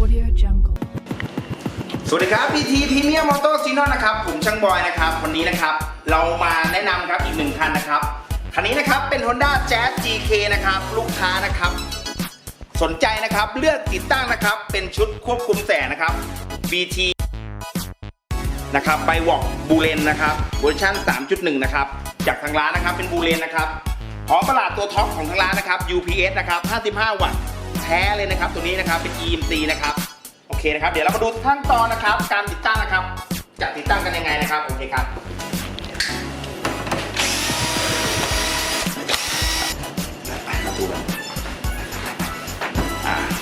Audio Jungle. สวัสดีครับ PT Premium Moto s i n o นะครับ ผมช่างบอยนะครับ วันนี้นะครับ เรามาแนะนำครับอีกหนึ่งคันนะครับ คันนี้นะครับเป็น Honda Jazz GK นะครับ ลูกค้านะครับ สนใจนะครับเลือกติดตั้งนะครับ เป็นชุดควบคุมแสงนะครับ BT นะครับไปวอกบูเลนนะครับเวอร์ชัน3.1 นะครับ จากทางร้านนะครับเป็นบูเลนนะครับ พร้อมประหลาดตัวท็อปของทางร้านนะครับ UPS นะครับ 55 วัตต์แท้เลยนะครับ ตัวนี้นะครับเป็น EMC นะครับโอเคนะครับ เดี๋ยวเรามาดูขั้นตอนนะครับ การติดตั้งนะครับจะติดตั้งกันยังไงนะครับโอเคครับ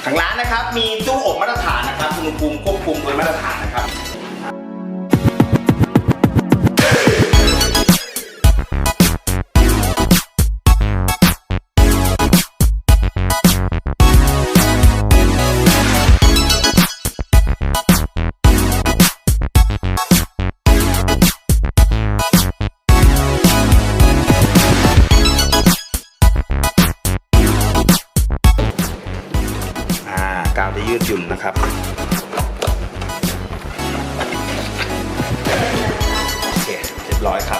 ทางร้านนะครับมีตู้อบมาตรฐานนะครับอุณหภูมิควบคุมโดยมาตรฐานนะครับ ยืดหยุ่นนะครับ โอเค เรียบร้อยครับ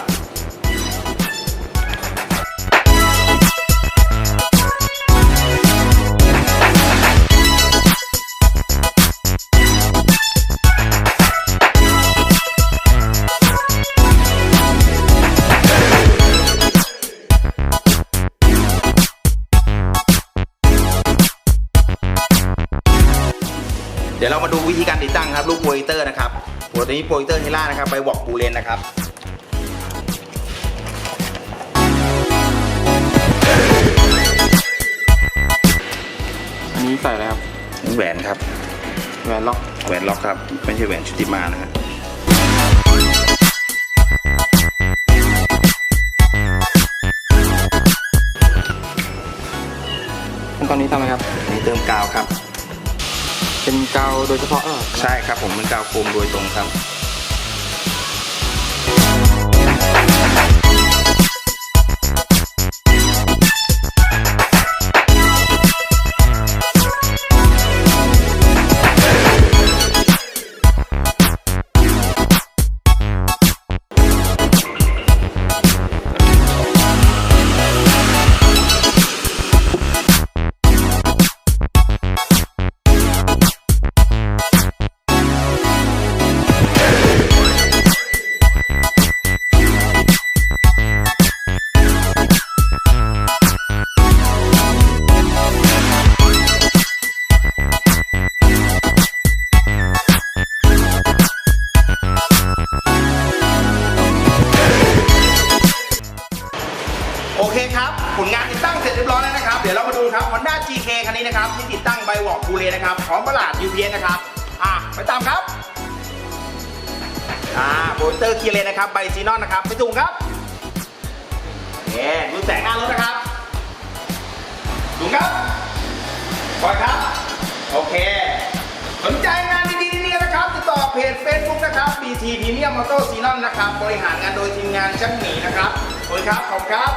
ดี๋ยวเรามาดูวิธีการติดตั้งครับลูกโปรเจคเตอร์นะครับตัวนี้โปรเจคเตอร์เฮล่านะครับไปวอกปูเลนนะครับอันนี้ใส่อะไรครับแหวนครับแหวนล็อกแหวนล็อกครับไม่ใช่แหวนชุติมานะฮะขั้นตอนนี้ทำอะไรครับอันนี้เติมกาวครับ เป็นกาวโดยเฉพาะเออใช่ครับผมเป็นกาวโฟมโดยตรงครับ เคครับผลงานติดตั้งเสร็จเรียบร้อยแล้วนะครับ เดี๋ยวเรามาดูครับ Honda GK คันนี้นะครับ ที่ติดตั้งใบวอกบูเลนะครับพร้อมประหลาด UPS นะครับ อะ ไปตามครับอ่าโปรเตอร์คีเลนนะครับใบซีนอนนะครับ ไปถุงครับเนี่ยดูแสงหน้ารถนะครับถุงครับปล่อยครับ โอเค สนใจงานดีๆนี่นะครับ ติดต่อเพจ Facebook นะครับ BT Premium Motor s e n o n นะครับ บริหารงานโดยทีมงานช่างหมีนะครับขอบคุณครับ ขอบคุณครับ